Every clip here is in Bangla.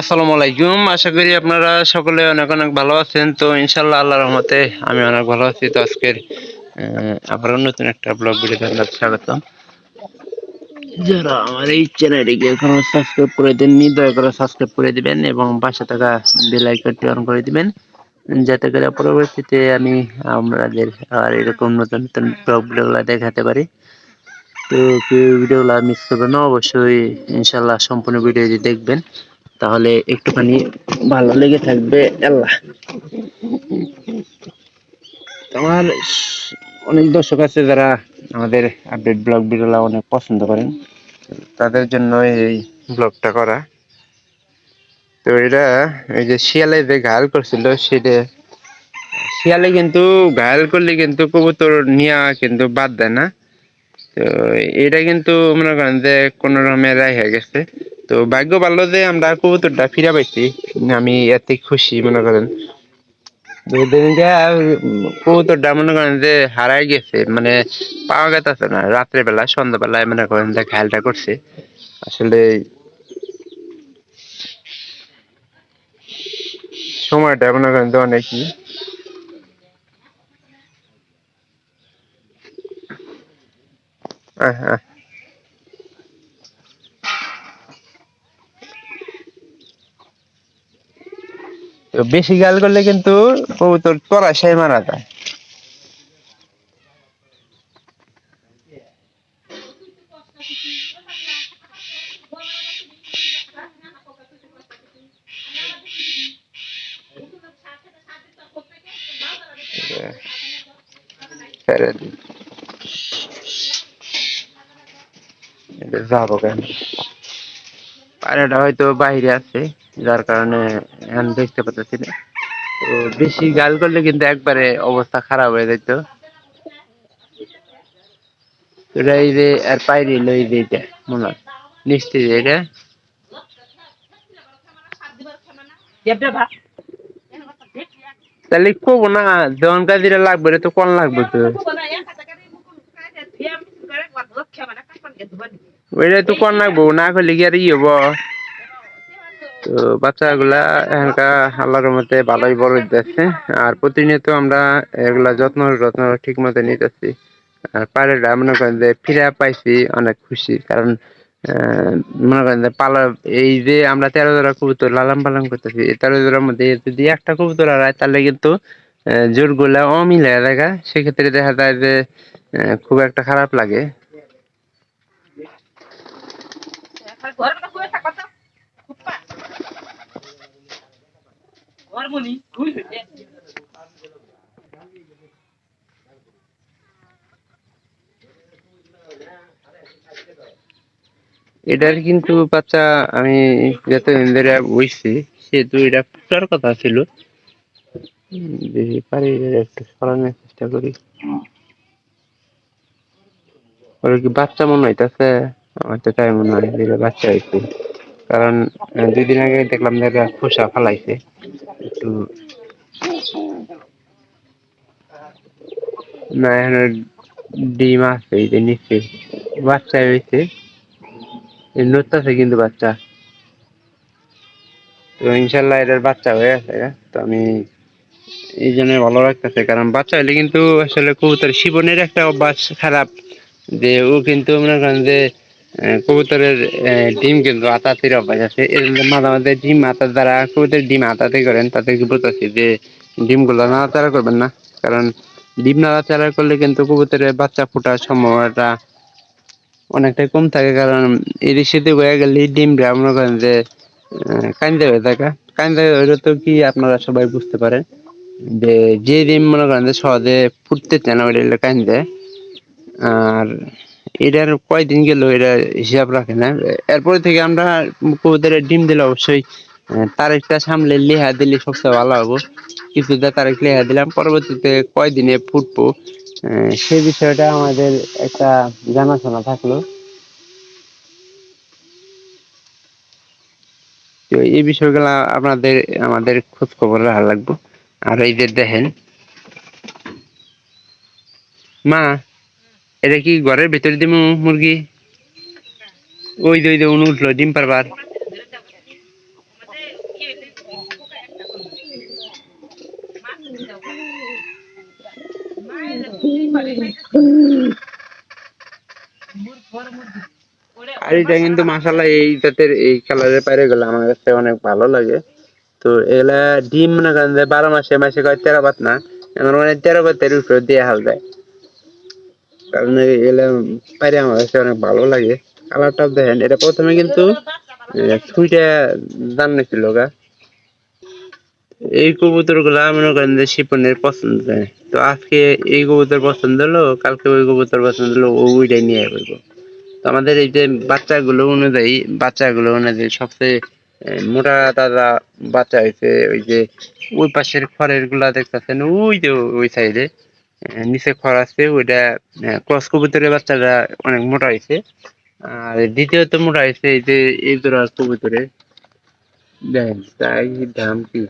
আসসালামু আলাইকুম। আশা করি আপনারা সকলে অনেক অনেক ভালো আছেন। তো ইনশাল্লাহ আল্লাহর রহমতে আমি অনেক ভালো আছি। তো আজকের আহ, আবারও নতুন একটা ব্লগ ভিডিও আপনাদের স্বাগতম। যারা আমার এই চ্যানেলটিকে এখনও সাবস্ক্রাইব করে দেননি দয়া করে সাবস্ক্রাইব করে দিবেন এবং পাশে থাকা বেল আইকনটি অন করে দিবেন। যাতে করে পরবর্তীতে আমি আপনাদের আর এরকম নতুন নতুন ব্লগ ভিডিওগুলো দেখাতে পারি। তো কেউ ভিডিওগুলো মিস করবেন অবশ্যই ইনশাল্লাহ সম্পূর্ণ ভিডিওটি দেখবেন। তাহলে একটুখানি ভালো লেগে থাকবে, আল্লাহ। আমার অনেক দর্শক আছে যারা আমাদের আপডেট ব্লগ ভিডিওগুলো অনেক পছন্দ করেন, তাদের জন্য এই ব্লগটা করা। তো এটা এই যে শিয়ালে যে ঘায়াল করছিল, সেটা শিয়ালে কিন্তু ঘায়াল করলে কিন্তু কবুতর নিয়া কিন্তু বাদ দেয় না। তো এটা কিন্তু মনে করেন যে কোনো রকমের হয়ে গেছে। তো ভাগ্য ভালো যে আমরা কবুতরটা ফিরে পাইছি। আমি এতে খুশি মনে করেন। কবুতরটা মনে করেন যে হারাই গেছে মানে পাওয়া গেছে না। রাত্রে বেলা সন্ধ্যা বেলায় মনে করেন যে খেয়ালটা করছে। আসলে সময়টা মনে করেন যে অনেকই। আহ, আহ। বেশি গাল করলে কিন্তু কবুতর পরাশাই মারা যায়। যাব কেন? পায়রাটা হয়তো বাইরে আছে, যার কারণে এখন দেখতে পাচ্ছি না। তো বেশি গাল করলে কিন্তু একবারে অবস্থা খারাপ হয়ে এটা এই আর পাইরে লই যে মনে হয় নিশ্চিত এটা। তাহলে কব না জন কাজিরা লাগবে রে তো কোন লাগবে তো? ওইটা তো কোন লাগবো, না করলে কি আর ই হব? তো বাচ্চাগুলা এখানকার আল্লাহর মতে ভালোই বড় যাচ্ছে। আর প্রতিনিয়ত আমরা এগুলা যত্ন যত্ন ঠিক মতো নিতেছি। আর পায়রাটা মনে করেন যে ফিরে পাইছি অনেক খুশি। কারণ মনে করেন যে পালা, এই যে আমরা তেরো জোড়া কবুতর লালন পালন করতেছি, এই তেরো জোড়ার মধ্যে যদি একটা কবুতর হারায়, তাহলে কিন্তু জোরগুলা অমিল দেখা সেক্ষেত্রে দেখা যায় যে খুব একটা খারাপ লাগে। এটার কিন্তু বাচ্চা আমি যতদিন ধরে বইছি সেহেতু এটা ফুটার কথা ছিল। পারি একটু সরানোর চেষ্টা করি। কি বাচ্চা মনে হইতাছে? আমার তো তাই মনে হয় বাচ্চা হয়েছে কারণ দুই দিন আগে দেখলাম যে খোসা ফালাইছে। একটু না, এখন ডিম আছে, এই যে নিচে। বাচ্চা হয়েছে। নড়তেছে কিন্তু বাচ্চা। তো ইনশাল্লাহ এটার বাচ্চা হয়ে আছে তো আমি এই জন্য ভালো রাখতেছে কারণ বাচ্চা হলে কিন্তু আসলে কবুতর শিবনের একটা অভ্যাস খারাপ। যে ও কিন্তু মনে করেন যে কবুতরের ডিম কিন্তু আতাতির অভ্যাস আছে। এর মাঝে মাঝে ডিম আতার দ্বারা কবুতরের ডিম আতাতে করেন, তাদেরকে বলতেছি যে ডিমগুলো নাড়াচাড়া করবেন না। কারণ ডিম নাড়াচাড়া করলে কিন্তু কবুতরের বাচ্চা ফোটার সম্ভাবনাটা অনেকটাই কম থাকে। কারণ ইরিশিতে হয়ে গেলে ডিমটা মনে করেন যে কান্দে হয়ে থাকে। কান্দে হয়ে তো কি আপনারা সবাই বুঝতে পারেন যে যে ডিম মনে করেন যে সহজে ফুটতে চায় না, ওইটা কান্দে আর এটার কয়দিন গেল এটা হিসাব রাখে না। এরপরে থেকে আমরা কবুতরের ডিম দিলে অবশ্যই তারিখটা সামলে লেহা দিলে সবচেয়ে ভালো হব। কিছুটা তারিখ লেহা দিলাম, পরবর্তীতে কয়দিনে ফুটবো সেই বিষয়টা আমাদের একটা জানাশোনা থাকল। তো এই বিষয়গুলো আপনাদের, আমাদের খোঁজ খবর রাখা লাগবে। আর এই যে দেখেন, মা এটা কি ঘরের ভিতরে দিব মুরগি? ওই দই দই উঠল, ডিম পারবার। আর এটা কিন্তু মাসাল্লাহ এই জাতের এই কালারের পাইরে গেলে আমার কাছে অনেক ভালো লাগে। তো এগুলা ডিম না কারণ বারো মাসে মাসে কয় তেরো পাত না? আমার মানে তেরো পাতের উপরে দিয়ে হাল দেয়। কারণ এগুলা পায়রা আমার কাছে অনেক ভালো লাগে। কালারটা দেখেন, এটা প্রথমে কিন্তু ছুইটা দাম নিছিল গা। এই কবুতরগুলা মনে করেন যে শিপনের পছন্দ। তো আজকে এই কবুতর পছন্দ হলো, কালকে ওই কবুতর পছন্দ হলো ওইটাই নিয়ে আসব তো আমাদের এই যে বাচ্চাগুলো অনুযায়ী বাচ্চাগুলো অনুযায়ী সবচেয়ে মোটা তাজা বাচ্চা হয়েছে ওই যে, ওই পাশের খড়েরগুলা দেখতেছেন, ওই যে ওই সাইডে। নিচে খড় আছে, ওইটা ক্রস কবুতরের বাচ্চাটা অনেক মোটা হয়েছে। আর দ্বিতীয়ত মোটা হয়েছে এই যে, এই জোড়া কবুতরের। দেখেন তাই দাম কি?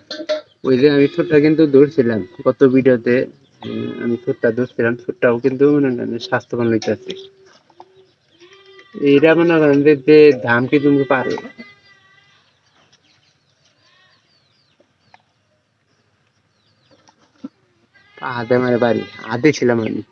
ওই যে আমি ছোটটা কিন্তু ধরছিলাম, গত ভিডিওতে আমি ছোটটা ধরছিলাম ছোটটাও কিন্তু মনে স্বাস্থ্যবান হইতেছে। এইটা মনে করেন যে দাম কি তুমি পারে। মারে বাড়ি হাতে ছিলাম আমি।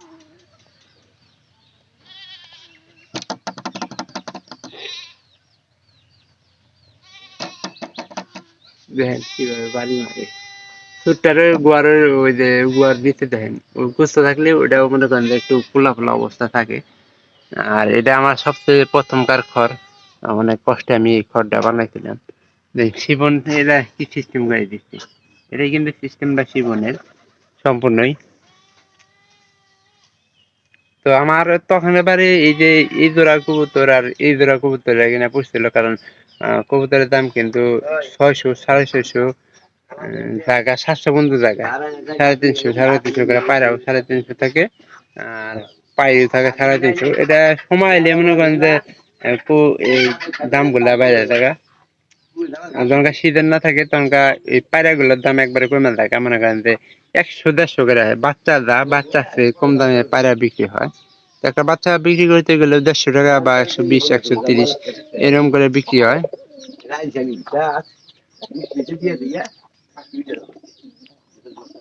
থাকলে ওটাও মনে করেন একটু অবস্থা থাকে। আর এটা আমার সবচেয়ে খড় অনেক কষ্টে আমি এই বানাইছিলাম। শিবন এরা কি সিস্টেম করে দিচ্ছে? এটাই কিন্তু সিস্টেমটা শিবনের। সম্পূর্ণই তো আমার তখন এবারে এই যে এই জোড়া কবুতর আর এই জোড়া কবুতর কিনা পুষছিল কারণ কবুতরের দাম কিন্তু ছয়শো, সাড়ে ছয়শো জায়গা, সাতশো বন্ধু জায়গা। সাড়ে তিনশো সাড়ে তিনশো করে পায়রাও সাড়ে তিনশো থাকে, আর পায়ে থাকে সাড়ে তিনশো। এটা সময় এলে মনে করেন যে দামগুলা বাইরে আর যখন সিজন না থাকে, তখন এই পায়রা গুলোর দাম একবারে কমে থাকে মনে করেন যে একশো, দেড়শো করে হয়। বাচ্চা দা বাচ্চা আছে, কম দামে পায়রা বিক্রি হয়। তো একটা বাচ্চা বিক্রি করতে গেলে দেড়শো টাকা বা একশো বিশ, একশো তিরিশ এরকম করে বিক্রি হয়।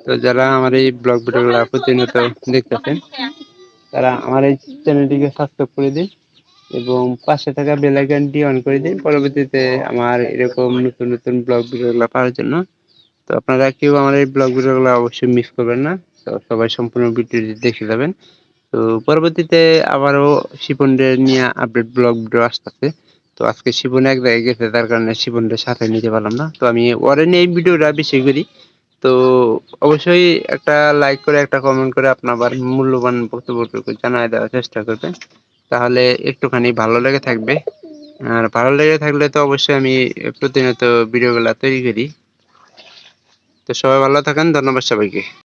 তো যারা আমার এই ব্লগ ভিডিওগুলো প্রতিনিয়ত দেখতেছেন, তারা আমার এই চ্যানেলটিকে সাবস্ক্রাইব করে দিন। এবং পাশে থাকা বেল আইকনটি অন করে দিন। পরবর্তীতে আমার এরকম নতুন নতুন ব্লগ ভিডিওগুলো পাওয়ার জন্য। তো আপনারা কেউ আমার এই ব্লগ ভিডিওগুলো অবশ্যই মিস করবেন না। তো সবাই সম্পূর্ণ ভিডিওটি দেখে যাবেন। তো পরবর্তীতে আবারও শিপনদের নিয়ে আপডেট ব্লগ ভিডিও আসতেছে। তো আজকে শিপন এক জায়গায় গেছে, তার কারণে শিপনদের সাথে নিতে পারলাম না। তো আমি ওরে নিয়ে এই ভিডিওটা বেশি করি। তো অবশ্যই একটা লাইক করে, একটা কমেন্ট করে আপনার মূল্যবান বক্তব্যটুকু জানায় দেওয়ার চেষ্টা করবেন। তাহলে একটুখানি ভালো লেগে থাকবে। আর ভালো লেগে থাকলে তো অবশ্যই আমি প্রতিনিয়ত ভিডিওগুলো তৈরি করি। তো সবাই ভালো থাকেন, ধন্যবাদ সবাইকে।